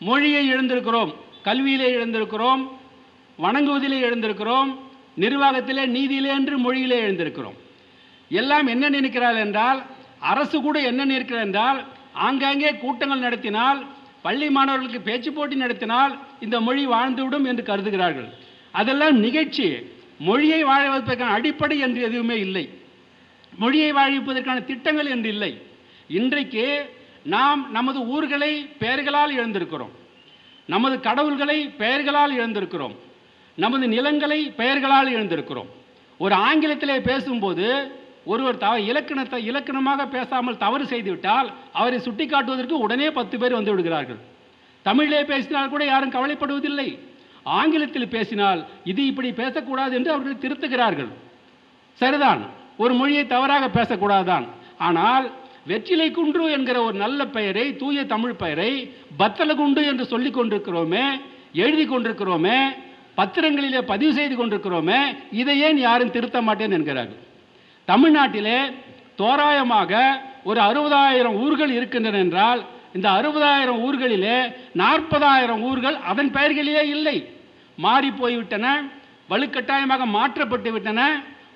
மொழியை இழந்திருக்கிறோம் கல்வியிலே இழந்திருக்கிறோம் வணங்குவதிலே இழந்திருக்கிறோம் நிர்வாகத்திலே நீதியிலே என்று மொழியிலே எழுந்திருக்கிறோம். எல்லாம் என்ன நினைக்கிறார்கள் என்றால் அரசு கூட என்ன நினைக்கிறார் என்றால் ஆங்காங்கே கூட்டங்கள் நடத்தினால் பள்ளி மாணவர்களுக்கு பேச்சு போட்டி நடத்தினால் இந்த மொழி வாழ்ந்துவிடும் என்று கருதுகிறார்கள். அதெல்லாம் நிகழ்ச்சி. மொழியை வாழ வைப்பதற்கான அடிப்படை என்று எதுவுமே இல்லை. மொழியை வாழிப்பதற்கான திட்டங்கள் என்று இல்லை. இன்றைக்கு நாம் நமது ஊர்களை பெயர்களால் இழந்திருக்கிறோம் நமது கடவுள்களை பெயர்களால் இழந்திருக்கிறோம் நமது நிலங்களை பெயர்களால் இழந்திருக்கிறோம் ஒரு ஆங்கிலத்திலே பேசும்போது ஒருவர் தவ இலக்கணத்தை இலக்கணமாக பேசாமல் தவறு செய்துவிட்டால் அவரை சுட்டி காட்டுவதற்கு உடனே பத்து பேர் வந்து விடுகிறார்கள். தமிழிலே பேசினால் கூட யாரும் கவலைப்படுவதில்லை. ஆங்கிலத்தில் பேசினால் இது இப்படி பேசக்கூடாது என்று அவர்கள் திருத்துகிறார்கள். சரிதான். ஒரு மொழியை தவறாக பேசக்கூடாதுதான். ஆனால் வெற்றிலை குன்று என்கிற ஒரு நல்ல பெயரை தூய தமிழ் பெயரை பத்தல குண்டு என்று சொல்லி கொண்டிருக்கிறோமே எழுதி கொண்டிருக்கிறோமே பத்திரங்களிலே பதிவு செய்து கொண்டிருக்கிறோமே இதை ஏன் யாரும் திருத்த மாட்டேன் என்கிறார்கள். தமிழ்நாட்டிலே தோராயமாக ஒரு அறுபதாயிரம் ஊர்கள் இருக்கின்றன என்றால் இந்த அறுபதாயிரம் ஊர்களிலே நாற்பதாயிரம் ஊர்கள் அதன் பெயர்களிலே இல்லை. மாறி போய்விட்டன வலுக்கட்டாயமாக மாற்றப்பட்டு விட்டன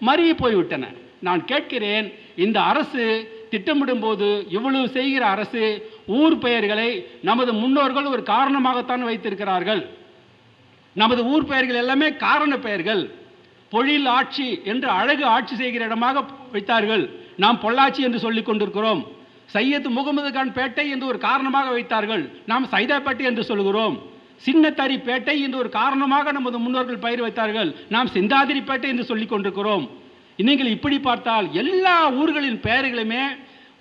மருவி போய்விட்டன. நான் கேட்கிறேன் இந்த அரசு திட்டமிடும்போது இவ்வளவு செய்கிற அரசு ஊர் பெயர்களை நமது முன்னோர்கள் ஒரு காரணமாகத்தான் வைத்திருக்கிறார்கள். நமது ஊர் பெயர்கள் எல்லாமே காரண பெயர்கள். பொழில் ஆட்சி என்று அழகு ஆட்சி செய்கிற இடமாக வைத்தார்கள். நாம் பொள்ளாச்சி என்று சொல்லிக் கொண்டிருக்கிறோம். சையத் முகமது கான் பேட்டை என்று ஒரு காரணமாக வைத்தார்கள். நாம் சைதாப்பேட்டை என்று சொல்கிறோம். சின்னத்தாரி பேட்டை என்று ஒரு காரணமாக நமது முன்னோர்கள் பயிர் வைத்தார்கள். நாம் சிந்தாதிரி பேட்டை என்று சொல்லிக் கொண்டிருக்கிறோம். நீங்கள் இப்படி பார்த்தால் எல்லா ஊர்களின் பெயர்களுமே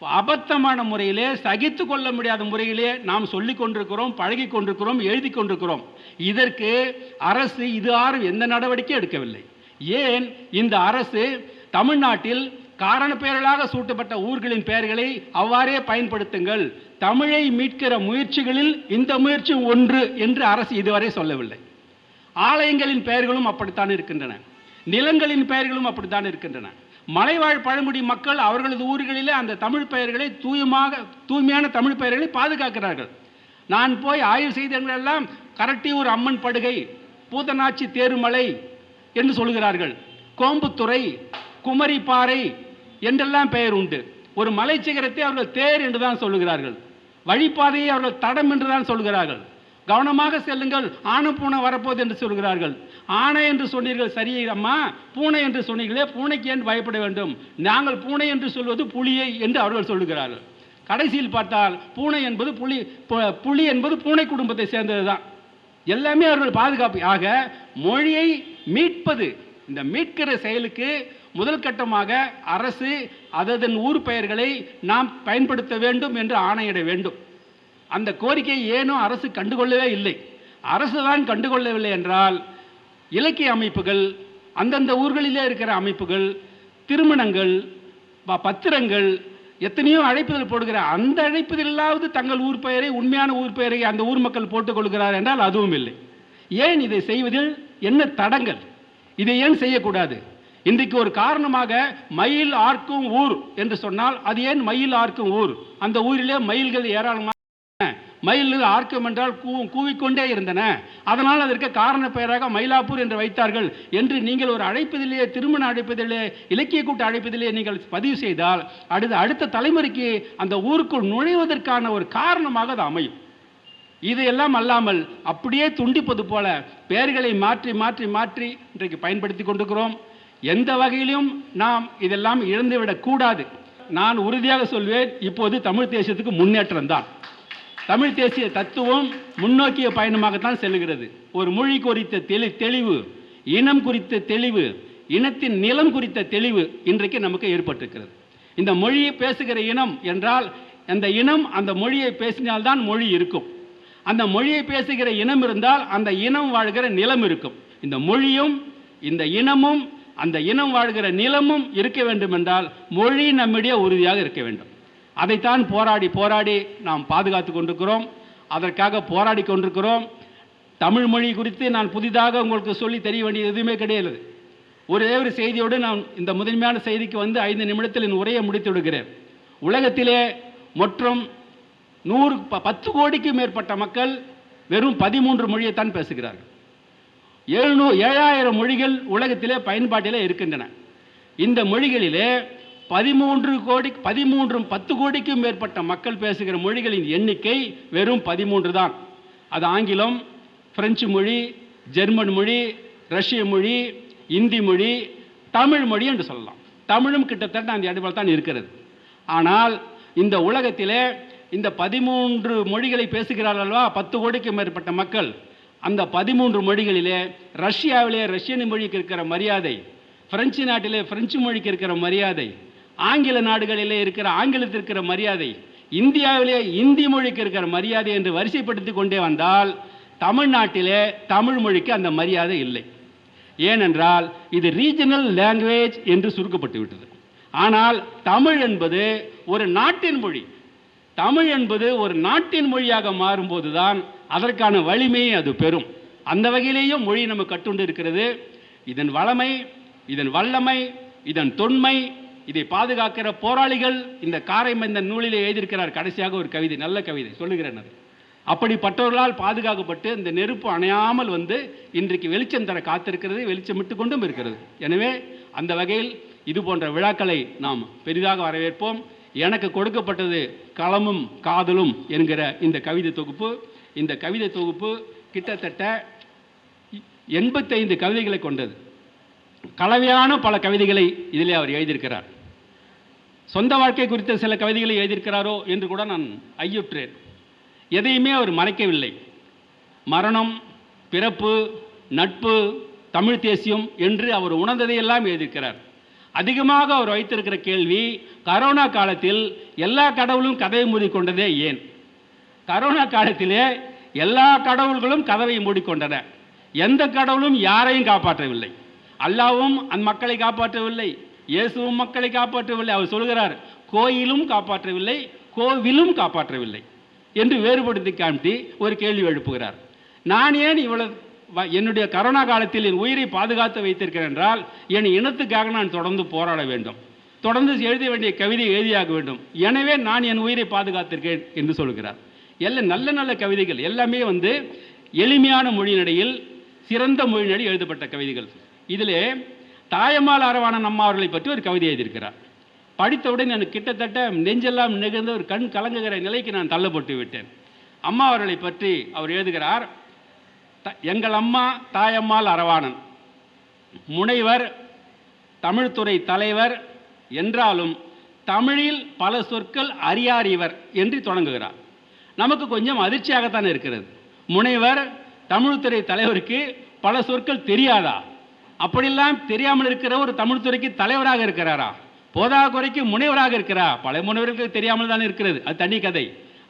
அபத்தமான முறையிலே சகித்து கொள்ள முடியாத முறையிலே நாம் சொல்லிக் கொண்டிருக்கிறோம் பழகி கொண்டிருக்கிறோம் எழுதி கொண்டிருக்கிறோம். இதற்கு அரசு இது யாரும் எந்த நடவடிக்கை எடுக்கவில்லை. ஏன்? இந்த அரசு தமிழ்நாட்டில் காரண பெயர்களாக சூட்டப்பட்ட ஊர்களின் பெயர்களை அவ்வாறே பயன்படுத்துங்கள். தமிழை மீட்கிற முயற்சிகளில் இந்த முயற்சி ஒன்று என்று அரசு இதுவரை சொல்லவில்லை. ஆலயங்களின் பெயர்களும் அப்படித்தான் இருக்கின்றன. நிலங்களின் பெயர்களும் அப்படித்தான் இருக்கின்றன. மலைவாழ் பழங்குடி மக்கள் அவர்களது ஊர்களிலே அந்த தமிழ் பெயர்களை தூயமாக தூய்மையான தமிழ் பெயர்களை பாதுகாக்கிறார்கள். நான் போய் ஆய்வு செய்தவர்களெல்லாம் கரட்டியூர் அம்மன் படுகை பூதனாச்சி தேருமலை என்று சொல்கிறார்கள். கோம்புத்துறை குமரிப்பாறை என்றெல்லாம் பெயர் உண்டு. ஒரு மலைச்சிகரத்தை அவர்கள் தேர் என்று தான் சொல்லுகிறார்கள். வழிப்பாதையை அவர்கள் தடம் என்று தான் சொல்கிறார்கள் கவனமாக செல்லுங்கள் ஆனை வரப்போது என்று சொல்கிறார்கள் ஆனை என்று சொன்னீர்கள் சரி அம்மா. பூனை என்று சொன்னீர்களே பூனைக்கு ஏன் பயப்பட வேண்டும்? நாங்கள் பூனை என்று சொல்வது புலியை என்று அவர்கள் சொல்லுகிறார்கள். கடைசியில் பார்த்தால் பூனை என்பது புலி புலி என்பது பூனை குடும்பத்தை சேர்ந்தது தான் எல்லாமே அவர்கள் பாதுகாப்பு. ஆக மொழியை மீட்பது இந்த மீட்கிற செயலுக்கு முதல் கட்டமாக அரசு அதன் ஊர் பெயர்களை நாம் பயன்படுத்த வேண்டும் என்று ஆணையிட வேண்டும். அந்த கோரிக்கையை ஏனும் அரசு கண்டுகொள்ளவே இல்லை. அரசு தான் கண்டுகொள்ளவில்லை என்றால் இலக்கிய அமைப்புகள் அந்தந்த ஊர்களிலே இருக்கிற அமைப்புகள் திருமணங்கள் பத்திரங்கள் எத்தனையோ அழைப்புதல் போடுகிற அந்த அழைப்புதலாவது தங்கள் ஊர் பெயரை உண்மையான ஊர் பெயரை அந்த ஊர் மக்கள் போட்டுக்கொள்கிறார் என்றால் அதுவும் இல்லை. ஏன் இதை செய்வதில்? என்ன தடங்கள்? இதை ஏன் செய்யக்கூடாது? இன்றைக்கு ஒரு காரணமாக மயில் ஆர்க்கும் ஊர் என்று சொன்னால் அது ஏன் மயில் ஆர்க்கும் ஊர்? அந்த ஊரிலே மயில்கள் ஏராளமாக மயில் ஆர்க்கம் என்றால் கூ கூவிக்கொண்டே இருந்தன. அதனால் அதற்கு காரண பெயராக மயிலாப்பூர் என்று வைத்தார்கள் என்று நீங்கள் ஒரு அழைப்பதிலேயே திருமண அழைப்பதிலே இலக்கிய கூட்ட அழைப்பதிலே நீங்கள் பதிவு செய்தால் அடுத்த அடுத்த தலைமுறைக்கு அந்த ஊருக்குள் நுழைவதற்கான ஒரு காரணமாக அது அமையும். இதையெல்லாம் அல்லாமல் அப்படியே துண்டிப்பது போல பெயர்களை மாற்றி மாற்றி மாற்றி இன்றைக்கு பயன்படுத்தி கொண்டிருக்கிறோம். எந்த வகையிலும் நாம் இதெல்லாம் இழந்துவிடக்கூடாது நான் உறுதியாக சொல்வேன் இப்போது தமிழ் தேசியத்துக்கு முன்னேற்றம் தான். தமிழ் தேசிய தத்துவம் முன்னோக்கிய பயணமாகத்தான் செல்கிறது ஒரு மொழி குறித்த தெளி தெளிவு இனம் குறித்த தெளிவு இனத்தின் நிலம் குறித்த தெளிவு இன்றைக்கு நமக்கு ஏற்பட்டிருக்கிறது. இந்த மொழியை பேசுகிற இனம் என்றால் அந்த இனம் அந்த மொழியை பேசினால்தான் மொழி இருக்கும். அந்த மொழியை பேசுகிற இனம் இருந்தால் அந்த இனம் வாழ்கிற நிலம் இருக்கும். இந்த மொழியும் இந்த இனமும் அந்த இனம் வாழ்கிற நிலமும் இருக்க வேண்டும் என்றால் மொழி நம்மிடையே உறுதியாக இருக்க வேண்டும். அதைத்தான் போராடி போராடி நாம் பாதுகாத்து கொண்டிருக்கிறோம். அதற்காக போராடி கொண்டிருக்கிறோம். தமிழ் மொழி குறித்து நான் புதிதாக உங்களுக்கு சொல்லி தெரிய வேண்டியது எதுவுமே கிடையாது. ஒரே ஒரு செய்தியோடு நான் இந்த முதன்மையான செய்திக்கு வந்து ஐந்து நிமிடத்தில் என் உரையை முடித்து விடுகிறேன். உலகத்திலே மற்றும் நூறு ப- பத்து கோடிக்கு மேற்பட்ட மக்கள் வெறும் பதிமூன்று மொழியைத்தான் பேசுகிறார்கள். ஏழுநூ ஏழாயிரம் மொழிகள் உலகத்திலே பயன்பாட்டிலே இருக்கின்றன. இந்த மொழிகளிலே பதிமூன்று கோடி பதிமூன்றும் பத்து கோடிக்கும் மேற்பட்ட மக்கள் பேசுகிற மொழிகளின் எண்ணிக்கை வெறும் பதிமூன்று தான். அது ஆங்கிலம் பிரெஞ்சு மொழி ஜெர்மன் மொழி ரஷ்ய மொழி இந்தி மொழி தமிழ் மொழி என்று சொல்லலாம். தமிழும் கிட்டத்தட்ட அந்த அடிப்படையில் தான் இருக்கிறது. ஆனால் இந்த உலகத்திலே இந்த பதிமூன்று மொழிகளை பேசுகிறார்கள் அல்லவா? பத்து கோடிக்கும் மேற்பட்ட மக்கள். அந்த பதிமூன்று மொழிகளிலே ரஷ்யாவிலே ரஷ்யன் மொழிக்கு இருக்கிற மரியாதை பிரெஞ்சு நாட்டிலே பிரெஞ்சு மொழிக்கு இருக்கிற மரியாதை ஆங்கில நாடுகளிலே இருக்கிற ஆங்கிலத்திற்கிற இருக்கிற மரியாதை இந்தியாவிலே இந்தி மொழிக்கு இருக்கிற மரியாதை என்று வரிசைப்படுத்தி கொண்டே வந்தால் தமிழ்நாட்டிலே தமிழ் மொழிக்கு அந்த மரியாதை இல்லை. ஏனென்றால் இது ரீஜனல் லாங்குவேஜ் என்று சுருக்கப்பட்டு விட்டது. ஆனால் தமிழ் என்பது ஒரு நாட்டின் மொழி. தமிழ் என்பது ஒரு நாட்டின் மொழியாக மாறும்போது தான் அதற்கான வலிமையை அது பெறும். அந்த வகையிலேயும் மொழி நம்ம கட்டுண்டு இருக்கிறது. இதன் வளமை இதன் வல்லமை இதன் தொன்மை இதை பாதுகாக்கிற போராளிகள் இந்த காரைமந்தன் நூலிலே எழுதியிருக்கிறார். கடைசியாக ஒரு கவிதை நல்ல கவிதை சொல்லுகிறேன் அது. அப்படிப்பட்டவர்களால் பாதுகாக்கப்பட்டு இந்த நெருப்பு அணையாமல் வந்து இன்றைக்கு வெளிச்சம் தர காத்திருக்கிறது வெளிச்சமிட்டு கொண்டும் இருக்கிறது. எனவே அந்த வகையில் இது போன்ற விழாக்களை நாம் பெரிதாக வரவேற்போம். எனக்கு கொடுக்கப்பட்டது களமும் காதலும் என்கிற இந்த கவிதை தொகுப்பு. இந்த கவிதை தொகுப்பு கிட்டத்தட்ட எண்பத்தைந்து கவிதைகளை கொண்டது. கலவையான பல கவிதைகளை இதிலே அவர் எழுதியிருக்கிறார். சொந்த வாழ்க்கை குறித்த சில கவிதைகளை எழுதியிருக்கிறாரோ என்று கூட நான் ஐயுற்றேன். எதையுமே அவர் மறைக்கவில்லை. மரணம் பிறப்பு நட்பு தமிழ் தேசியம் என்று அவர் உணர்ந்ததையெல்லாம் எழுதியிருக்கிறார். அதிகமாக அவர் வைத்திருக்கிற கேள்வி கரோனா காலத்தில் எல்லா கடவுளும் கதவை மூடிக்கொண்டதே ஏன்? கரோனா காலத்திலே எல்லா கடவுள்களும் கதவை மூடிக்கொண்டன. எந்த கடவுளும் யாரையும் காப்பாற்றவில்லை. அல்லாவும் அந் மக்களை காப்பாற்றவில்லை. இயேசுவும் மக்களை காப்பாற்றவில்லை. அவர் சொல்கிறார் கோயிலும் காப்பாற்றவில்லை கோவிலும் காப்பாற்றவில்லை என்று வேறுபடுத்தி காமிட்டி ஒரு கேள்வி எழுப்புகிறார். நான் ஏன் இவ்வளவு வ- என்னுடைய கரோனா காலத்தில் என் உயிரை பாதுகாத்து வைத்திருக்கிறேன் என்றால் என் இனத்துக்காக நான் தொடர்ந்து போராட வேண்டும். தொடர்ந்து எழுத வேண்டிய கவிதை எழுதியாக வேண்டும். எனவே நான் என் உயிரை பாதுகாத்திருக்கேன் என்று சொல்கிறார். எல்லாம் நல்ல நல்ல கவிதைகள் எல்லாமே வந்து எளிமையான மொழியினடையில் சிறந்த மொழியினடி எழுதப்பட்ட கவிதைகள். இதிலே தாயம்மாள் அரவாணன் அம்மா அவர்களை பற்றி ஒரு கவிதை எழுதியிருக்கிறார். படித்தவுடன் எனக்கு கிட்டத்தட்ட நெஞ்செல்லாம் நிகழ்ந்த ஒரு கண் கலங்குகிற நிலைக்கு நான் தள்ளப்பட்டு விட்டேன். அம்மா அவர்களை பற்றி அவர் எழுதுகிறார் த- எங்கள் அம்மா தாயம்மாள் அரவாணன். முனைவர் தமிழ்துறை தலைவர் என்றாலும் தமிழில் பல சொற்கள் அறியார் இவர் என்று தொடங்குகிறார். நமக்கு கொஞ்சம் அதிர்ச்சியாகத்தான் இருக்கிறது. முனைவர் தமிழ்துறை தலைவருக்கு பல சொற்கள் தெரியாதா? அப்படியெல்லாம் தெரியாமல் இருக்கிற ஒரு தமிழ்துறைக்கு தலைவராக இருக்கிறாரா? போதா குறைக்கு முனைவராக இருக்கிறார் பல முனைவர்களுக்கு தெரியாமல் தான் இருக்கிறது. அது தனி கதை.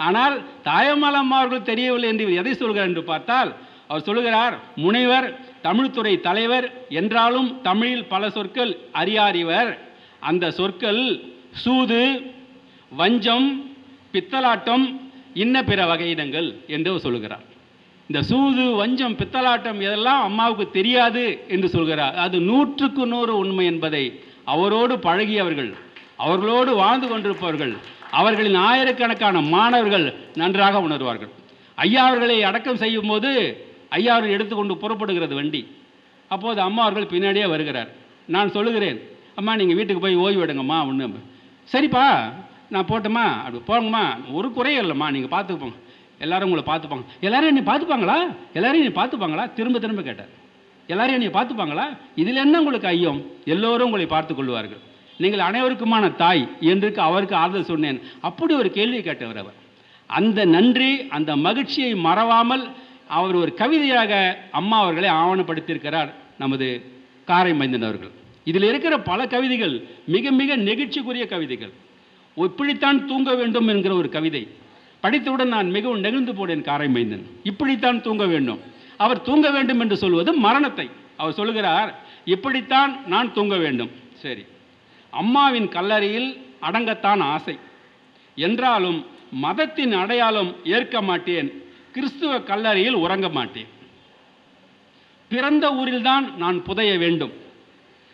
ஆனால் தாயமலம் அவர்கள் தெரியவில்லை என்று எதை சொல்கிறார் என்று பார்த்தால் அவர் சொல்லுகிறார் முனைவர் தமிழ்துறை தலைவர் என்றாலும் தமிழில் பல சொற்கள் அறியாறிவர். அந்த சொற்கள் சூது வஞ்சம் பித்தலாட்டம் இன்ன பிற வகையிடங்கள் என்று அவர் சொல்லுகிறார் இந்த சூது வஞ்சம் பித்தலாட்டம் இதெல்லாம் அம்மாவுக்கு தெரியாது என்று சொல்கிறார். அது நூற்றுக்கு நூறு உண்மை என்பதை அவரோடு பழகியவர்கள் அவர்களோடு வாழ்ந்து கொண்டிருப்பவர்கள் அவர்களின் ஆயிரக்கணக்கான மாணவர்கள் நன்றாக உணர்வார்கள். ஐயா அவர்களை அடக்கம் செய்யும் போது ஐயா அவர்கள் எடுத்துக்கொண்டு புறப்படுகிறது வண்டி. அப்போது அம்மா அவர்கள் பின்னாடியே வருகிறார். நான் சொல்லுகிறேன் அம்மா நீங்கள் வீட்டுக்கு போய் ஓய்வு எடுங்கம்மா ஒன்று சரிப்பா நான் போட்டோமா அப்படி. போங்கம்மா ஒரு குறையும் இல்லைம்மா நீங்கள் பார்த்துப்போங்க எல்லாரும் உங்களை பார்த்துப்பாங்க. எல்லாரும் என்னை பார்த்துப்பாங்களா? எல்லாரும் என்னை பார்த்துப்பாங்களா? திரும்ப திரும்ப கேட்டார் எல்லாரும் என்னை பார்த்துப்பாங்களா? இதில் என்ன உங்களுக்கு ஐயம்? எல்லோரும் உங்களை பார்த்து கொள்வார்கள். நீங்கள் அனைவருக்குமான தாய் என்று அவருக்கு ஆறுதல் சொன்னேன். அப்படி ஒரு கேள்வி கேட்டவர் அவர். அந்த நன்றி அந்த மகிழ்ச்சியை மறவாமல் அவர் ஒரு கவிதையாக அம்மா அவர்களை ஆவணப்படுத்தியிருக்கிறார் நமது காரை மைந்தன் அவர்கள். இதில் இருக்கிற பல கவிதைகள் மிக மிக நெகிழ்ச்சிக்குரிய கவிதைகள். இப்படித்தான் தூங்க வேண்டும் என்கிற ஒரு கவிதை. படித்தவுடன் நான் மிகவும் நெகிழ்ந்து போனேன் காரை மைந்தன் இப்படித்தான் தூங்க வேண்டும். அவர் தூங்க வேண்டும் என்று சொல்வது மரணத்தை. அவர் சொல்லுகிறார் இப்படித்தான் நான் தூங்க வேண்டும். சரி. அம்மாவின் கல்லறையில் அடங்கத்தான் ஆசை. என்றாலும் மதத்தின் அடையாளம் ஏற்க மாட்டேன். கிறிஸ்துவ கல்லறையில் உறங்க மாட்டேன். பிறந்த ஊரில்தான் நான் புதைய வேண்டும்.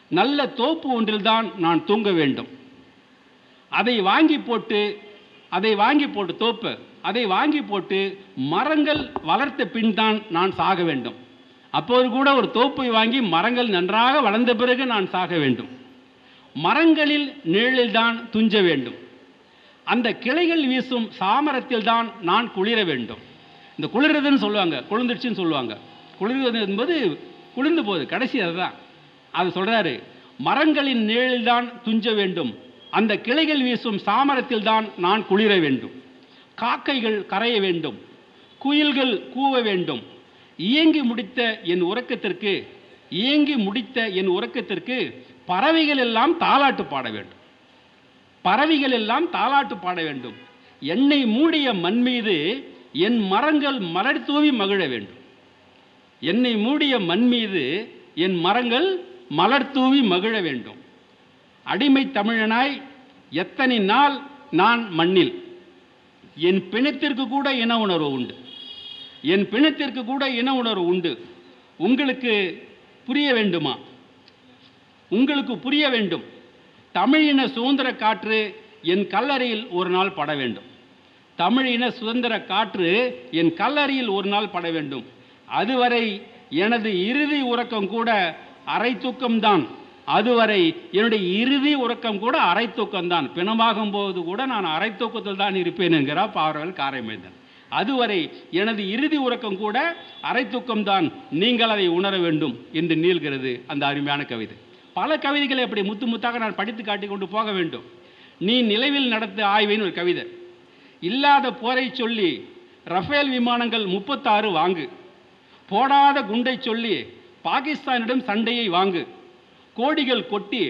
நல்ல தோப்பு ஒன்றில்தான் நான் தூங்க வேண்டும். அதை வாங்கி போட்டு அதை வாங்கி போட்டு தோப்பு அதை வாங்கி போட்டு மரங்கள் வளர்த்த பின் தான் நான் சாக வேண்டும். அப்போது கூட ஒரு தோப்பை வாங்கி மரங்கள் நன்றாக வளர்ந்த பிறகு நான் சாக வேண்டும். மரங்களில் நிழலில் தான் துஞ்ச வேண்டும். அந்த கிளைகள் வீசும் சாமரத்தில் தான் நான் குளிர வேண்டும். இந்த குளிர்றதுன்னு சொல்லுவாங்க குளிர்ந்துடுச்சுன்னு சொல்லுவாங்க. குளிர்வது என்பது குளிர்ந்து போகுது கடைசி அதுதான். அது சொல்கிறாரு மரங்களின் நிழலில் தான் துஞ்ச வேண்டும். அந்த கிளைகள் வீசும் சாமரத்தில் தான் நான் குளிர வேண்டும். காக்கைகள் கரைய வேண்டும். குயில்கள் கூவ வேண்டும். இயங்கி முடித்த என் உறக்கத்திற்கு இயங்கி முடித்த என் உறக்கத்திற்கு பறவைகள் எல்லாம் தாலாட்டு பாட வேண்டும். பறவைகள் எல்லாம் தாலாட்டு பாட வேண்டும். என்னை மூடிய மண் மீது என் மரங்கள் மலர் தூவி மகிழ வேண்டும். என்னை மூடிய மண் மீது என் மரங்கள் மலர் தூவி மகிழ வேண்டும். அடிமை தமிழனாய் எத்தனை நாள் நான் மண்ணில்? என் பிணத்திற்கு கூட இன உணர்வு உண்டு. என் பிணத்திற்கு கூட இன உணர்வு உண்டு. உங்களுக்கு புரிய வேண்டுமா? உங்களுக்கு புரிய வேண்டும். தமிழின சுதந்திர காற்று என் கல்லறையில் ஒரு நாள் பட வேண்டும். தமிழின சுதந்திர காற்று என் கல்லறையில் ஒரு நாள் பட வேண்டும். அதுவரை எனது இறுதி உறக்கம் கூட அரை தூக்கம்தான். அதுவரை என்னுடைய இறுதி உறக்கம் கூட அரை தூக்கம்தான் பிணமாகும் போது கூட நான் அரை தூக்கத்தில் தான் இருப்பேன் என்கிறார் பாவரவல் காரைமைந்தன் அதுவரை எனது இறுதி உறக்கம் கூட அரை தூக்கம்தான் நீங்கள் அதை உணர வேண்டும் என்று நீள்கிறது அந்த அருமையான கவிதை. பல கவிதைகளை அப்படி முத்து முத்தாக நான் படித்து காட்டி கொண்டு போக வேண்டும். நீ நிலவில் நடத்த ஆய்வின்னு ஒரு கவிதை. இல்லாத போரை சொல்லி ரஃபேல் விமானங்கள் முப்பத்தாறு வாங்கு. போடாத குண்டை சொல்லி பாகிஸ்தானிடம் சண்டையை வாங்கு. கோடிகள் கொட்டி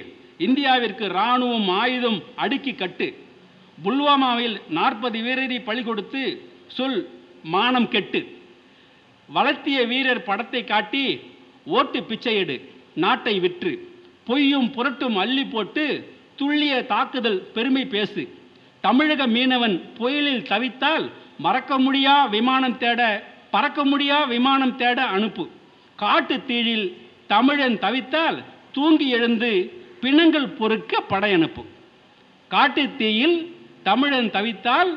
இந்தியாவிற்கு இராணுவம் ஆயுதம் அடுக்கி கட்டு. புல்வாமாவில் நாற்பது வீரரை பழி கொடுத்து சொல் மானம் கெட்டு. வளர்த்திய வீரர் படத்தை காட்டி ஓட்டு பிச்சையெடு நாட்டை விற்று. பொய்யும் புரட்டும் அள்ளி போட்டு துள்ளிய தாக்குதல் பெருமை பேசு. தமிழக மீனவன் புயலில் தவித்தால் மறக்க முடியா விமானம் தேட பறக்க முடியா விமானம் தேட அனுப்பு. காட்டு தீழில் தமிழன் தவித்தால் தூங்கி எழுந்து பிணங்கள் பொறுக்க படையனுப்பும் காட்டு தீயில் தமிழன் தவித்தால்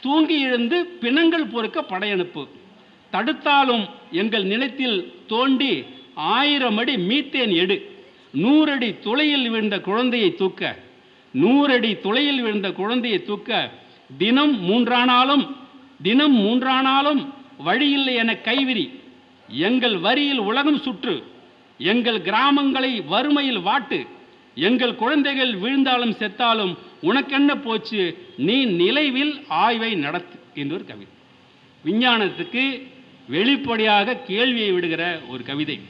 தூங்கி எழுந்து பிணங்கள் பொறுக்க படையனுப்பு தடுத்தாலும் எங்கள் நிலத்தில் தோண்டி ஆயிரம் அடி மீத்தேன் எடு. நூறடி துளையில் விழுந்த குழந்தையை தூக்க. நூறடி துளையில் விழுந்த குழந்தையை தூக்க. தினம் மூன்றானாலும் தினம் மூன்றானாலும் வழியில்லை என கைவிரி. எங்கள் வரியில் உலகம் சுற்று. எங்கள் கிராமங்களை வறுமையில் வாட்டு. எங்கள் குழந்தைகள் விழுந்தாலும் செத்தாலும் உனக்கென்ன போச்சு? நீ நிலைவில் ஆய்வை நடத்து என்று ஒரு கவிதை விஞ்ஞானத்துக்கு வெளிப்படையாக கேள்வியை விடுகிற ஒரு கவிதை.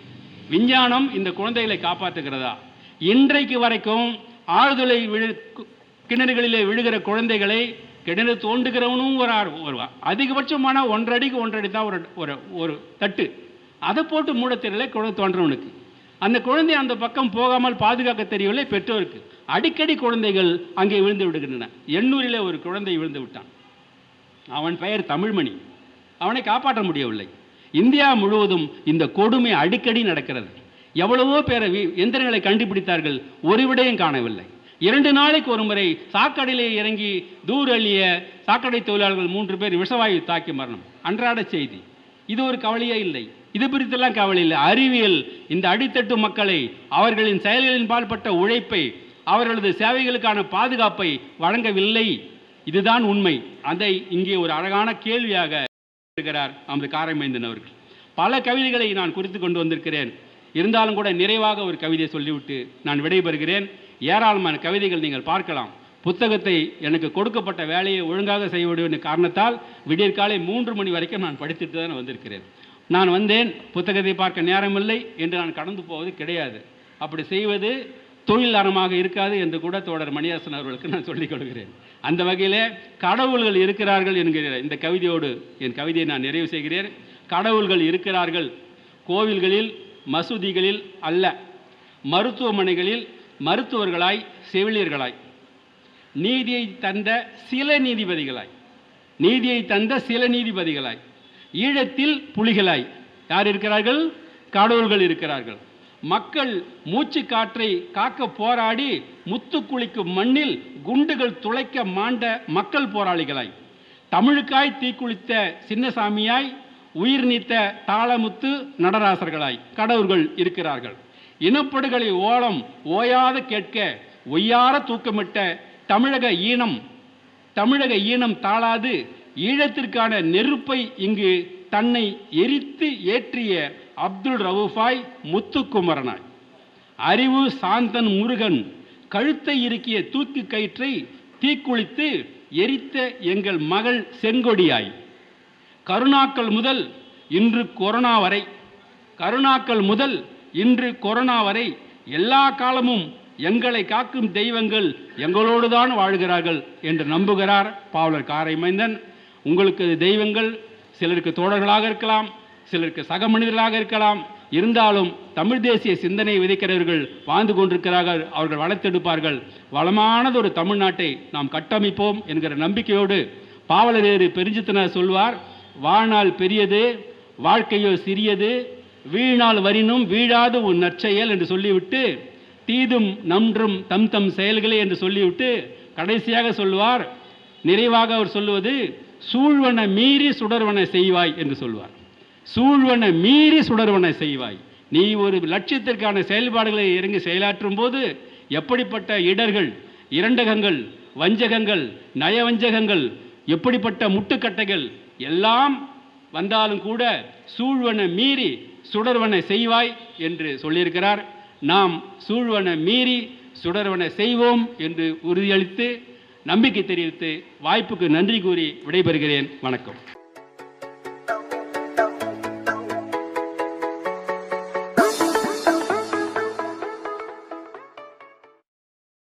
விஞ்ஞானம் இந்த குழந்தைகளை காப்பாற்றுகிறதா? இன்றைக்கு வரைக்கும் ஆழ்துளை விழு கிணறுகளிலே விழுகிற குழந்தைகளை கிணறு தோண்டுகிறவனும் ஒரு ஆர்வம் வருவான் அதிகபட்சமான ஒன்றடிக்கு ஒன்றடி தான் ஒரு ஒரு ஒரு தட்டு. அதை போட்டு மூட தெரியல குழந்தை தோன்றவனுக்கு. அந்த குழந்தை அந்த பக்கம் போகாமல் பாதுகாக்க தெரியவில்லை பெற்றோருக்கு. அடிக்கடி குழந்தைகள் அங்கே விழுந்து விடுகின்றன. எண்ணூரில் ஒரு குழந்தை விழுந்து விட்டான். அவன் பெயர் தமிழ்மணி. அவனை காப்பாற்ற முடியவில்லை. இந்தியா முழுவதும் இந்த கொடுமை அடிக்கடி நடக்கிறது. எவ்வளவோ பேரை எந்திரங்களை கண்டுபிடித்தார்கள் ஒரு விடையும் காணவில்லை. இரண்டு நாளைக்கு ஒரு முறை சாக்கடையிலே இறங்கி தூர் அள்ளிய சாக்கடை தொழிலாளர்கள் மூன்று பேர் விஷவாயு தாக்கி மரணம். அன்றாட செய்தி. இது ஒரு கவலையே இல்லை. இது குறித்தெல்லாம் கவலை இல்லை. அறிவியல் இந்த அடித்தட்டு மக்களை அவர்களின் செயல்களின் பால்பட்ட உழைப்பை அவர்களது சேவைகளுக்கான பாதுகாப்பை வழங்கவில்லை. இதுதான் உண்மை. அதை இங்கே ஒரு அழகான கேள்வியாக இருக்கிறார் நமது காரைமைந்தன் அவர்கள். பல கவிதைகளை நான் குறித்து கொண்டு வந்திருக்கிறேன். இருந்தாலும் கூட நிறைவாக ஒரு கவிதையை சொல்லிவிட்டு நான் விடைபெறுகிறேன். ஏராளமான கவிதைகள் நீங்கள் பார்க்கலாம். புத்தகத்தை எனக்கு கொடுக்கப்பட்ட வேலையை ஒழுங்காக செய்ய வேண்டும் காரணத்தால் விடியற்காலை மூன்று மணி வரைக்கும் நான் படித்துட்டு தான் வந்திருக்கிறேன். நான் வந்தேன் புத்தகத்தை பார்க்க நேரமில்லை என்று நான் கடந்து போவது கிடையாது. அப்படி செய்வது தொழில் அறமாக இருக்காது என்று கூட தோழர் மணியாசன் அவர்களுக்கு நான் சொல்லிக் கொடுக்கிறேன் அந்த வகையிலே கடவுள்கள் இருக்கிறார்கள் என்கிற இந்த கவிதையோடு என் கவிதையை நான் நிறைவு செய்கிறேன். கடவுள்கள் இருக்கிறார்கள் கோவில்களில் மசூதிகளில் அல்ல மருத்துவமனைகளில் மருத்துவர்களாய் செவிலியர்களாய் நீதியை தந்த சில நீதிபதிகளாய் நீதியை தந்த சில நீதிபதிகளாய் ஈழத்தில் புலிகளாய். யார் இருக்கிறார்கள்? கடவுள்கள் இருக்கிறார்கள். மக்கள் மூச்சு காற்றை காக்க போராடி முத்து குளிக்கும் மண்ணில் குண்டுகள் துளைக்க மாண்ட மக்கள் போராளிகளாய். தமிழுக்காய் தீக்குளித்த சின்னசாமியாய் உயிர் நீத்த தாளமுத்து நடராசர்களாய். கடவுள்கள் இருக்கிறார்கள். இனப்படுகளை ஓலம் ஓயாத கேட்க ஒய்யார தூக்கமிட்ட தமிழக ஈனம் தமிழக ஈனம் தாழாது ஈழத்திற்கான நெருப்பை இங்கு தன்னை எரித்து ஏற்றிய அப்துல் ரவுஃபாய் முத்துக்குமரனாய். அறிவு சாந்தன் முருகன் கழுத்தை இறுக்கிய தூக்கு கயிற்றை தீக்குளித்து எரித்த எங்கள் மகள் செங்கொடியாய். கருணாக்கள் முதல் இன்று கொரோனா வரை. கருணாக்கள் முதல் இன்று கொரோனா வரை எல்லா காலமும் எங்களை காக்கும் தெய்வங்கள் எங்களோடுதான் வாழ்கிறார்கள் என்று நம்புகிறார் பாவலர் காரைமைந்தன். உங்களுக்கு தெய்வங்கள் சிலருக்கு தோழர்களாக இருக்கலாம் சிலருக்கு சக மனிதர்களாக இருக்கலாம் இருந்தாலும் தமிழ் தேசிய சிந்தனை விதைக்கிறவர்கள் வாழ்ந்து கொண்டிருக்கிறார்கள் அவர்கள் வளர்த்தெடுப்பார்கள். வளமானது ஒரு தமிழ்நாட்டை நாம் கட்டமைப்போம் என்கிற நம்பிக்கையோடு பாவலரேறு பெருஞ்சித்தனர் சொல்வார் வாழ்நாள் பெரியது வாழ்க்கையோ சிறியது வீழ்நாள் வரினும் வீழாது உன் நற்செயல் என்று சொல்லிவிட்டு தீதும் நன்றும் தம் தம் செயல்களே என்று சொல்லிவிட்டு கடைசியாக சொல்லுவார் நிறைவாக அவர் சொல்லுவது சூழ்வன மீறி சுடர்வன செய்வாய் என்று சொல்வார். சூழ்வன மீறி சுடர்வன செய்வாய். நீ ஒரு லட்சியத்திற்கான செயல்பாடுகளை இறங்கி செயலாற்றும் போது எப்படிப்பட்ட இடர்கள் இரண்டகங்கள் வஞ்சகங்கள் நயவஞ்சகங்கள் எப்படிப்பட்ட முட்டுக்கட்டைகள் எல்லாம் வந்தாலும் கூட சூழ்வன மீறி சுடர்வன செய்வாய் என்று சொல்லியிருக்கிறார். நாம் சூழ்வன மீறி சுடர்வன செய்வோம் என்று உறுதியளித்து நம்பிக்கை தெரிவித்து வாய்ப்புக்கு நன்றி கூறி விடைபெறுகிறேன். வணக்கம்.